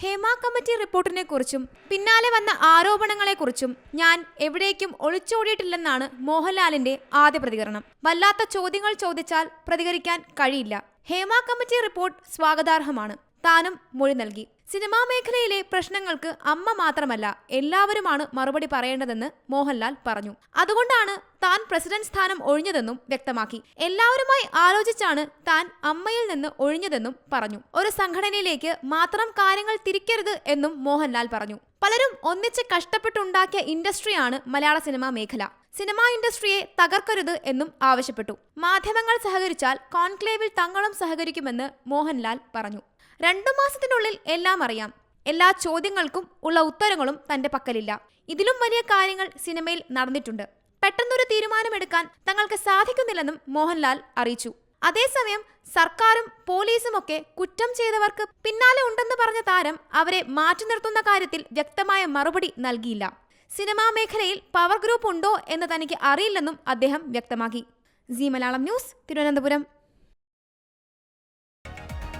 Hema committee റിപ്പോർട്ടിനെ കുറിച്ചും പിന്നാലെ വന്ന ആരോപണങ്ങളെക്കുറിച്ചും ഞാൻ എവിടേക്കും ഒളിച്ചോടിയിട്ടില്ലെന്നാണ് മോഹൻലാലിന്റെ ആദ്യ പ്രതികരണം. വല്ലാത്ത ചോദ്യങ്ങൾ ചോദിച്ചാൽ പ്രതികരിക്കാൻ കഴിയില്ല. ഹേമ കമ്മിറ്റി റിപ്പോർട്ട് സ്വാഗതാർഹമാണ്. താനും മൊഴി നൽകി. സിനിമാ മേഖലയിലെ പ്രശ്നങ്ങൾക്ക് അമ്മ മാത്രമല്ല എല്ലാവരുമാണ് മറുപടി പറയേണ്ടതെന്ന് മോഹൻലാൽ പറഞ്ഞു. അതുകൊണ്ടാണ് താൻ പ്രസിഡന്റ് സ്ഥാനം ഒഴിഞ്ഞതെന്നും വ്യക്തമാക്കി. എല്ലാവരുമായി ആലോചിച്ചാണ് താൻ അമ്മയിൽ നിന്ന് ഒഴിഞ്ഞതെന്നും പറഞ്ഞു. ഒരു സംഘടനയിലേക്ക് മാത്രം കാര്യങ്ങൾ തിരിക്കരുത് എന്നും മോഹൻലാൽ പറഞ്ഞു. പലരും ഒന്നിച്ച് കഷ്ടപ്പെട്ടുണ്ടാക്കിയ ഇൻഡസ്ട്രിയാണ് മലയാള സിനിമാ മേഖല. സിനിമാ ഇൻഡസ്ട്രിയെ തകർക്കരുത് എന്നും ആവശ്യപ്പെട്ടു. മാധ്യമങ്ങൾ സഹകരിച്ചാൽ കോൺക്ലേവിൽ തങ്ങളും സഹകരിക്കുമെന്ന് മോഹൻലാൽ പറഞ്ഞു. രണ്ടു മാസത്തിനുള്ളിൽ എല്ലാം അറിയാം. എല്ലാ ചോദ്യങ്ങൾക്കും ഉള്ള ഉത്തരങ്ങളും തന്റെ പക്കലില്ല. ഇതിലും വലിയ കാര്യങ്ങൾ സിനിമയിൽ നടന്നിട്ടുണ്ട്. പെട്ടെന്നൊരു തീരുമാനമെടുക്കാൻ തങ്ങൾക്ക് സാധിക്കുന്നില്ലെന്നും മോഹൻലാൽ അറിയിച്ചു. അതേസമയം സർക്കാരും പോലീസും ഒക്കെ കുറ്റം ചെയ്തവർക്ക് പിന്നാലെ ഉണ്ടെന്ന് പറഞ്ഞ താരം അവരെ മാറ്റി നിർത്തുന്ന കാര്യത്തിൽ വ്യക്തമായ മറുപടി നൽകിയില്ല. സിനിമാ മേഖലയിൽ പവർ ഗ്രൂപ്പ് ഉണ്ടോ എന്ന് തനിക്ക് അറിയില്ലെന്നും അദ്ദേഹം വ്യക്തമാക്കി. C Malayalam news Thiruvananthapuram.